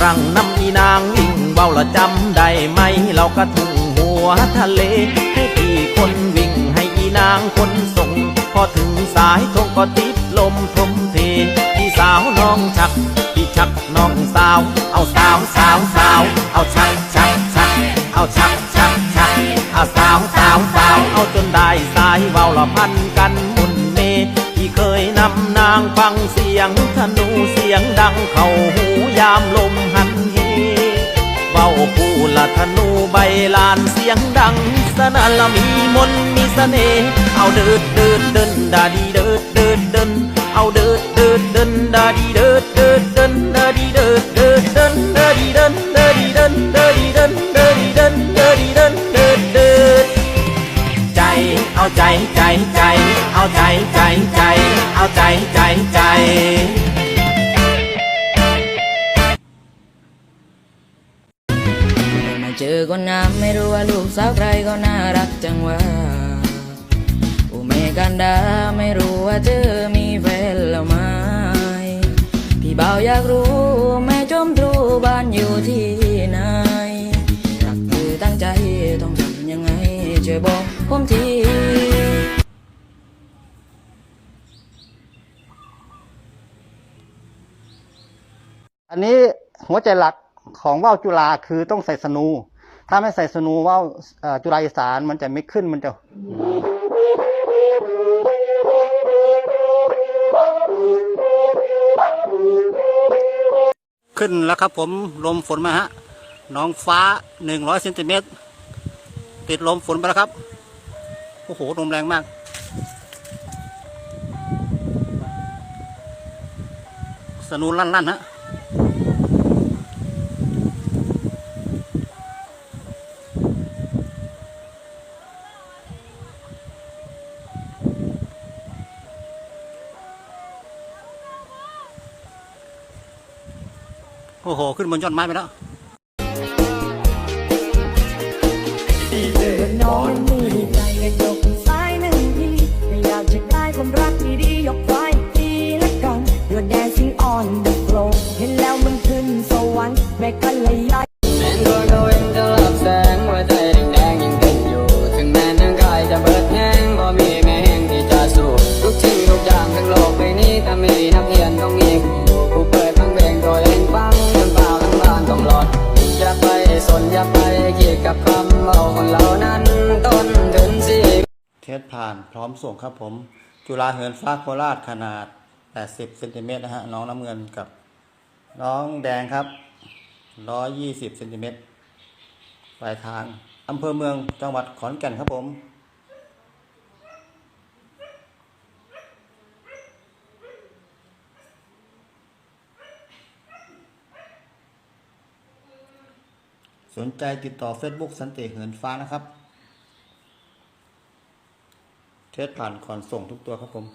ครั้งน้ำอีนางวิ่งเบาละจำได้ไหม เรากระทุ่งหัวทะเล ให้พี่คนวิ่งให้อีนางคนส่ง พอถึงสายตรงก็ติดลมทมเทพี่สาวน้องชัก พี่ชักน้องสาว เอาสาวสาวสาว เอาชักชักชัก เอาชักชักชักเอาสาวสาวสาว เอาจนได้สายเบาละพันกันมุน นำนางฟังเสียงธนูเสียงดังเข้าหูยามลมหันเหเว้าผู้ละธนูใบลานเสียงดัง สนั่นละมีมนมีเสน่ห์เอาเดิดเดิดเดินดาดีเดิดเดิดเดินเอาเดิดเดิดเดินดาดีเดิดเดิดเดินดาดีเดิดเดิดเดินดาดีเดินดาดีเดินดาดี อคนงามไม่รู้ว่าลูกสาวใครก็น่ารักจังว่าอุเมกันดาไม่รู้ว่าเธอมีแฟนแล้วไหมพี่บ่าวอยากรู้แม่จมตรูบ้านอยู่ที่ไหนรักเธอตั้งใจต้องทำยังไงช่วยบอกผมทีอันนี้หัวใจหลักของว่าวจุฬาคือต้องใส่สนู ถ้าไม่ใส่สนูว่าวจุฬาอีสานมันจะไม่ขึ้นมันจะขึ้นแล้วครับผมลมฝนมาฮะน้องฟ้าหนึ่งร้อยเซนติเมตรติดลมฝนไปแล้วครับ โอ้โหลมแรงมาก สนูลั่นลั่นๆฮะ อ้โห ขึ้นบนยอดไม้ไปแล้ว เทสผ่านพร้อมส่งครับผม จุฬาเหินฟ้าโคราชขนาด 80เซนติเมตรนะฮะน้องน้ำเงินกับ น้องแดงครับ 120เซนติเมตรปลายทางอำเภอเมืองจังหวัดขอนแก่นครับผมสนใจติดต่อ Facebook สันติเหินฟ้านะครับ เทสผ่านก่อนส่งทุกตัวครับผม